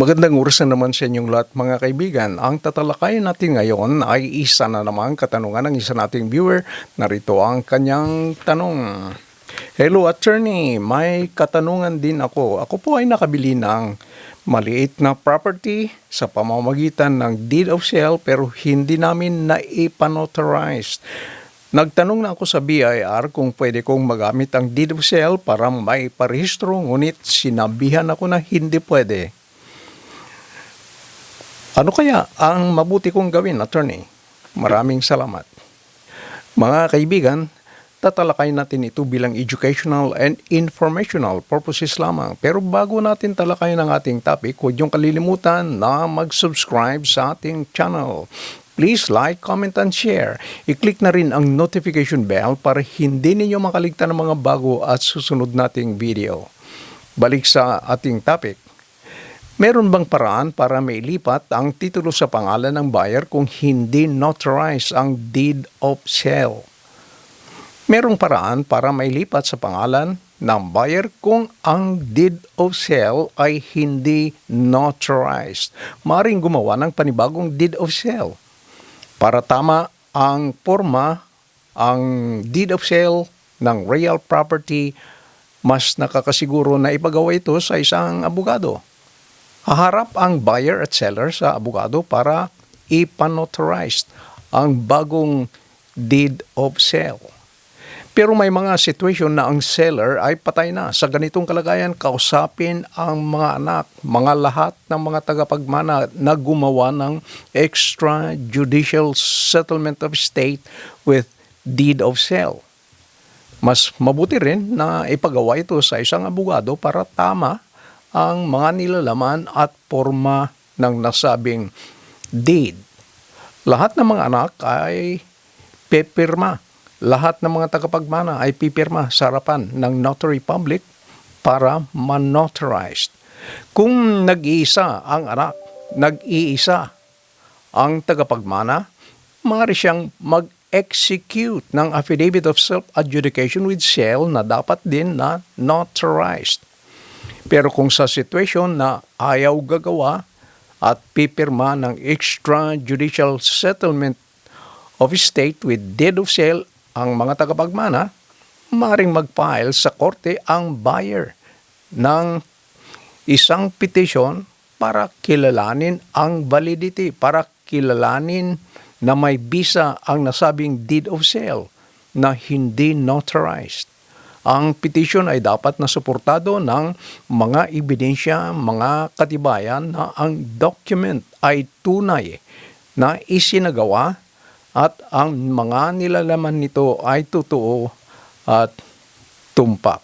Magandang oras na naman sa inyong lahat mga kaibigan. Ang tatalakayin natin ngayon ay isa na namang katanungan ng isa nating viewer. Narito ang kanyang tanong. Hello attorney, may katanungan din ako. Ako po ay nakabili ng maliit na property sa pamamagitan ng deed of sale pero hindi namin naipanotarized. Nagtanong na ako sa BIR kung pwede kong magamit ang deed of sale para may parehistro ngunit sinabihan ako na hindi pwede. Ano kaya ang mabuti kong gawin, attorney? Maraming salamat. Mga kaibigan, tatalakayin natin ito bilang educational and informational purposes lamang. Pero bago natin talakayin ang ating topic, huwag niyong kalilimutan na mag-subscribe sa ating channel. Please like, comment, and share. I-click na rin ang notification bell para hindi ninyo makaligtan ng mga bago at susunod nating video. Balik sa ating topic. Meron bang paraan para mailipat ang titulo sa pangalan ng buyer kung hindi notarized ang deed of sale? Merong paraan para mailipat sa pangalan ng buyer kung ang deed of sale ay hindi notarized. Maring gumawa ng panibagong deed of sale. Para tama ang forma, ang deed of sale ng real property, mas nakakasiguro na ipagawa ito sa isang abogado. Haharap ang buyer at seller sa abogado para ipanotarized ang bagong deed of sale. Pero may mga situation na ang seller ay patay na. Sa ganitong kalagayan, kausapin ang mga anak, mga lahat ng mga tagapagmana na gumawa ng extrajudicial settlement of state with deed of sale. Mas mabuti rin na ipagawa ito sa isang abogado para tama ang mga nilalaman at forma ng nasabing deed. Lahat ng mga anak ay pepirma. Lahat ng mga tagapagmana ay pipirma sa harapan ng notary public para man-notarized. Kung nag-iisa ang anak, nag-iisa ang tagapagmana, maaari siyang mag-execute ng affidavit of self-adjudication with sale na dapat din na notarized. Pero kung sa situation na ayaw gagawa at pipirma ng extrajudicial settlement of estate with deed of sale ang mga tagapagmana, maring mag-file sa korte ang buyer ng isang petition para kilalanin ang validity, para kilalanin na may bisa ang nasabing deed of sale na hindi notarized. Ang petition ay dapat na suportado ng mga ebidensya, mga katibayan na ang document ay tunay na isinagawa at ang mga nilalaman nito ay totoo at tumpak.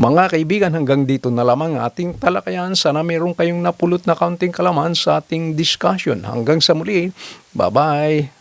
Mga kaibigan, hanggang dito na lamang ang ating talakayan. Sana mayroon kayong napulot na kaunting kalaman sa ating discussion. Hanggang sa muli, bye-bye!